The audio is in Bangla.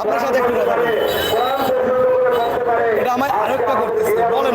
আপনার সাথে একটু কথা এটা আমায় আরেকটা করতেছে বলেন